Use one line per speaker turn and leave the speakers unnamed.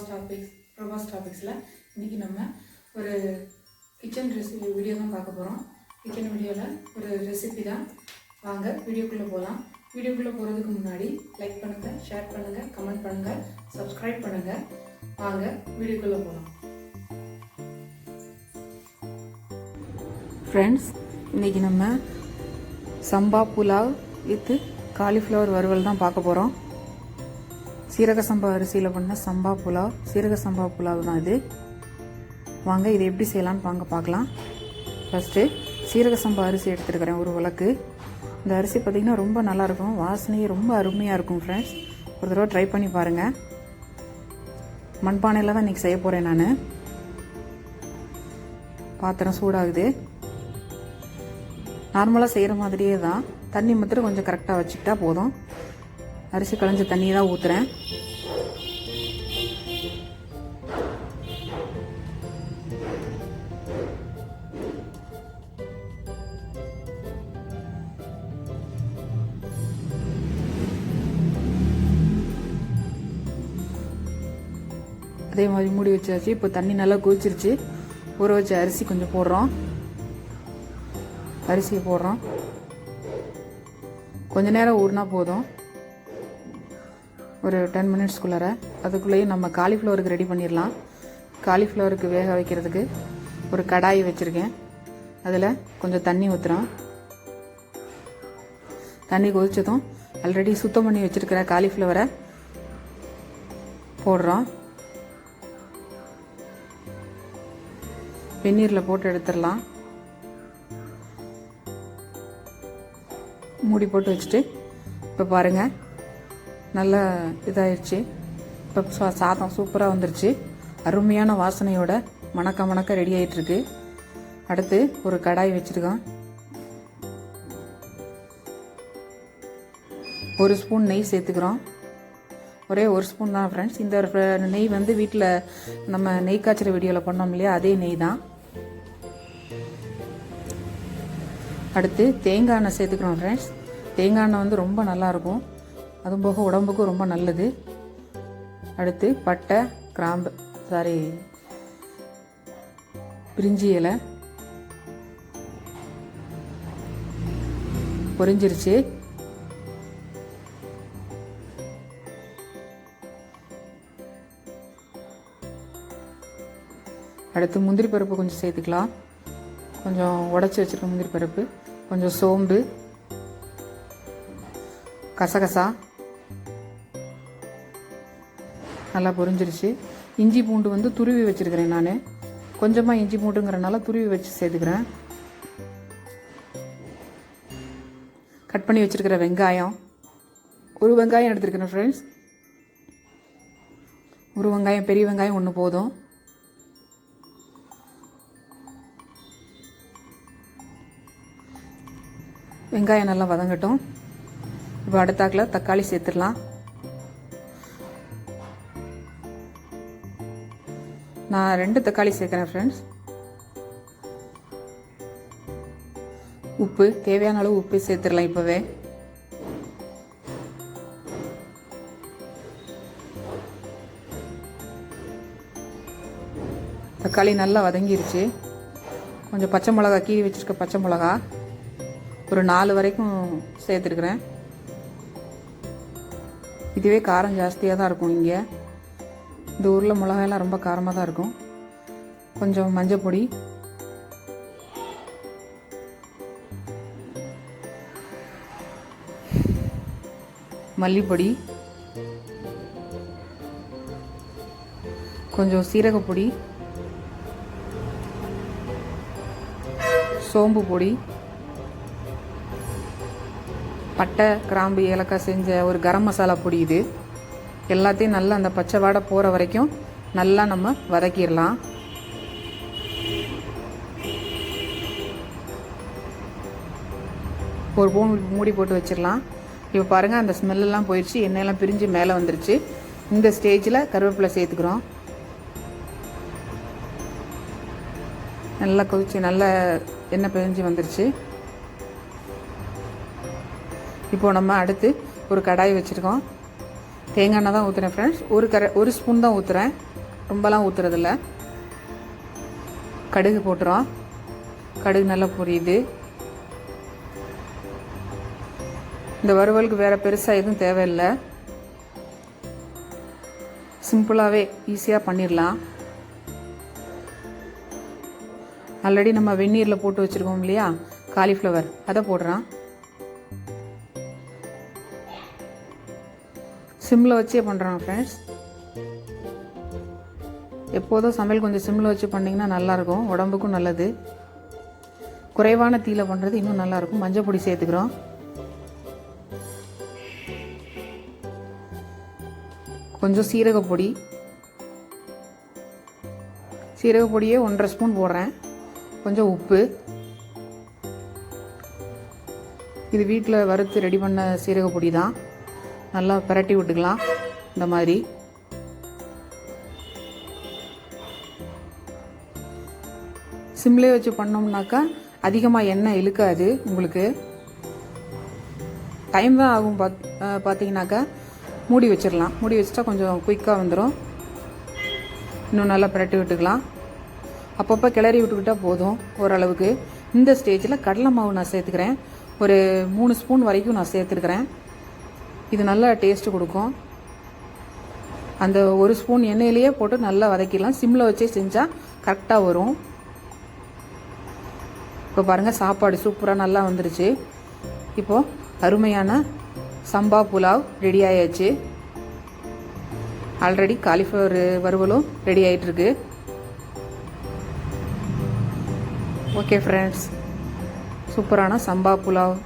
Prabhas topics Prabhas டாபிக்ஸில் இன்றைக்கி நம்ம ஒரு கிச்சன் ரெசிபி வீடியோ தான் பார்க்க போகிறோம் கிச்சன் வீடியோவில் ஒரு ரெசிபி தான். வாங்க வீடியோக்குள்ளே போகலாம் வீடியோக்குள்ளே போகிறதுக்கு முன்னாடி லைக் பண்ணுங்கள் ஷேர் பண்ணுங்கள் கமெண்ட் பண்ணுங்கள் சப்ஸ்கிரைப் பண்ணுங்கள் வாங்க வீடியோக்குள்ளே போகலாம் ஃப்ரெண்ட்ஸ் இன்றைக்கி நம்ம சம்பா புலாவ் வித்து காலிஃப்ளவர் வறுவல் தான் பார்க்க போகிறோம் சீரக சம்பா அரிசியில் பண்ண சம்பா புலாவ் சீரக சம்பா புலாவ் தான் இது. வாங்க இதை எப்படி செய்யலான்னு வாங்க பார்க்கலாம். ஃபஸ்ட்டு சீரக சம்பா அரிசி எடுத்துருக்கிறேன் ஒரு விளக்கு. இந்த அரிசி பார்த்திங்கன்னா ரொம்ப நல்லாயிருக்கும் வாசனையே ரொம்ப அருமையாக இருக்கும் ஃப்ரெண்ட்ஸ் ஒரு தடவை ட்ரை பண்ணி பாருங்கள் மண்பானையில் தான் இன்றைக்கி செய்ய போகிறேன் நான். பாத்திரம் சூடாகுது. நார்மலாக செய்கிற மாதிரியே தான். தண்ணி மாத்திரம் கொஞ்சம் கரெக்டாக வச்சுக்கிட்டா போதும். அரிசி களைஞ்ச தண்ணி தான் ஊற்றுறேன் அதே மாதிரி மூடி வச்சாச்சு. இப்போ தண்ணி நல்லா கொதிச்சிருச்சு. ஊற வச்ச அரிசி கொஞ்சம் போடுறோம். அரிசியை போடுறோம். கொஞ்ச நேரம் ஊறினா போதும். ஒரு டென் மினிட்ஸ்குள்ளார அதுக்குள்ளேயும் நம்ம காலிஃப்ளவருக்கு ரெடி பண்ணிடலாம் காலிஃப்ளவருக்கு வேக வைக்கிறதுக்கு ஒரு கடாய் வச்சுருக்கேன். அதில் கொஞ்சம் தண்ணி ஊற்றுறோம் தண்ணி கொதித்ததும் ஆல்ரெடி சுத்தம் பண்ணி வச்சுருக்கிற காலிஃப்ளவரை போடுறோம். வெந்நீரில் போட்டு எடுத்துடலாம் மூடி போட்டு வச்சுட்டு இப்போ பாருங்கள் நல்லா இதாகிடுச்சு இப்போ சா- சாதம் சூப்பராக வந்துருச்சு. அருமையான வாசனையோட மணக்க மணக்க ரெடி ஆகிட்டுருக்கு அடுத்து ஒரு கடாய் வச்சுருக்கோம். ஒரு ஸ்பூன் நெய் சேர்த்துக்கிறோம். ஒரே ஒரு ஸ்பூன் தான் ஃப்ரெண்ட்ஸ் இந்த நெய் வந்து வீட்டில் நம்ம நெய் காய்ச்சிற வீடியோவில் பண்ணோம் இல்லையா? அதே நெய் தான். அடுத்து தேங்காய் எண்ணெய் சேர்த்துக்கிறோம் ஃப்ரெண்ட்ஸ் தேங்காய் எண்ணெய் வந்து ரொம்ப நல்லாயிருக்கும் அதுவும் போக உடம்புக்கும் ரொம்ப நல்லது. அடுத்து பட்டை கிராம்பு சாரி பிரிஞ்சி இலை. பொரிஞ்சிருச்சு. அடுத்து முந்திரி பருப்பு கொஞ்சம் சேர்த்துக்கலாம். கொஞ்சம் உடச்சி வச்சுருக்க முந்திரி பருப்பு. கொஞ்சம் சோம்பு. கசகசா. நல்லா பொரிஞ்சிருச்சு. இஞ்சி பூண்டு வந்து துருவி வச்சுருக்கிறேன் நான். கொஞ்சமாக இஞ்சி பூண்டுங்கிறனால துருவி வச்சு சேர்த்துக்கிறேன். கட் பண்ணி வச்சுருக்கிற வெங்காயம். ஒரு வெங்காயம் எடுத்துருக்கிறேன் ஃப்ரெண்ட்ஸ் ஒரு வெங்காயம் பெரிய வெங்காயம் ஒன்று போதும். வெங்காயம் நல்லா வதங்கட்டும். இப்போ அடுத்தாக்கில் தக்காளி சேர்த்துடலாம். நான் ரெண்டு தக்காளி சேர்க்குறேன் ஃப்ரெண்ட்ஸ் உப்பு தேவையான அளவு உப்பு சேர்த்துடலாம் இப்போவே. தக்காளி நல்லா வதங்கிருச்சு. கொஞ்சம் பச்சை மிளகா கீறி வச்சுருக்க பச்சை மிளகா ஒரு நாலு வரைக்கும் சேர்த்துருக்குறேன். இதுவே காரம் ஜாஸ்தியாக தான் இருக்கும் இங்கே. இந்த ஊரில் மிளகாயெல்லாம் ரொம்ப காரமாக தான் இருக்கும். கொஞ்சம் மஞ்சள் பொடி. மல்லிப்பொடி. கொஞ்சம் சீரகப்பொடி சோம்பு பொடி. பட்டை கிராம்பு ஏலக்காய் செஞ்ச ஒரு கரம் மசாலா பொடி இது. எல்லாத்தையும் நல்லா அந்த பச்சை வாடை போகிற வரைக்கும் நல்லா நம்ம வதக்கிடலாம். ஒரு பூ மூடி போட்டு வச்சிடலாம். இப்போ பாருங்கள் அந்த ஸ்மெல்லாம் போயிடுச்சு. எண்ணெயெல்லாம் பிரிஞ்சு மேலே வந்துருச்சு. இந்த ஸ்டேஜில் கருவேப்பிலை சேர்த்துக்கிறோம். நல்லா கொதிச்சு நல்ல எண்ணெய் பிரிஞ்சு வந்துருச்சு. இப்போ நம்ம அடுத்து ஒரு கடாய் வச்சுருக்கோம். தேங்காய் எண்ணெய் தான் ஊற்றுறேன் ஃப்ரெண்ட்ஸ் ஒரு கரை ஒரு ஸ்பூன் தான் ஊற்றுறேன் ரொம்பலாம் ஊற்றுறதில்ல கடுகு போட்டுறோம். கடுகு நல்லா பொரியுது. இந்த வறுவலுக்கு வேறு பெருசாக எதுவும் தேவையில்லை. சிம்பிளாகவே ஈஸியாக பண்ணிடலாம். ஆல்ரெடி நம்ம வெந்நீரில் போட்டு வச்சுருக்கோம் இல்லையா? காலிஃப்ளவர் அதை போடுறான். சிம்மில் வச்சே பண்ணுறாங்க ஃப்ரெண்ட்ஸ் எப்போதும் சமையல் கொஞ்சம் சிம்மில் வச்சு பண்ணிங்கன்னா நல்லாயிருக்கும். உடம்புக்கும் நல்லது. குறைவான தீயில பண்ணுறது இன்னும் நல்லாயிருக்கும். மஞ்சள் பொடி சேர்த்துக்கிறோம். கொஞ்சம் சீரகப்பொடி சீரகப்பொடியே ஒன்றரை ஸ்பூன் போடுறேன். கொஞ்சம் உப்பு. இது வீட்டில் வறுத்து ரெடி பண்ண சீரகப்பொடி தான் நல்லா பிரட்டி விட்டுக்கலாம். இந்த மாதிரி. சிம்லே வச்சு பண்ணோம்னாக்கா அதிகமாக எண்ணெய் இழுக்காது உங்களுக்கு. டைம் தான் ஆகும் பாத் பார்த்தீங்கன்னாக்கா மூடி வச்சிடலாம். மூடி வச்சுட்டா கொஞ்சம் குயிக்காக வந்துடும் இன்னும் நல்லா பிரட்டி விட்டுக்கலாம். அப்பப்போ கிளறி விட்டுக்கிட்டால் போதும் ஓரளவுக்கு. இந்த ஸ்டேஜில் கடலை மாவு நான் சேர்த்துக்கிறேன். ஒரு மூணு ஸ்பூன் வரைக்கும் நான் சேர்த்துருக்குறேன் இது நல்லா டேஸ்ட்டு கொடுக்கும். அந்த ஒரு ஸ்பூன் எண்ணெயிலேயே போட்டு நல்லா வதக்கிடலாம். சிம்மில் வச்சே செஞ்சால் கரெக்டாக வரும். இப்போ பாருங்கள் சாப்பாடு சூப்பராக நல்லா வந்துருச்சு. இப்போது அருமையான சம்பா புலாவ் ரெடி ஆயாச்சு. ஆல்ரெடி காலிஃப்ளவர் வறுவலும் ரெடி ஆகிட்டுருக்கு ஓகே ஃப்ரெண்ட்ஸ் சூப்பரான சம்பா புலாவ்.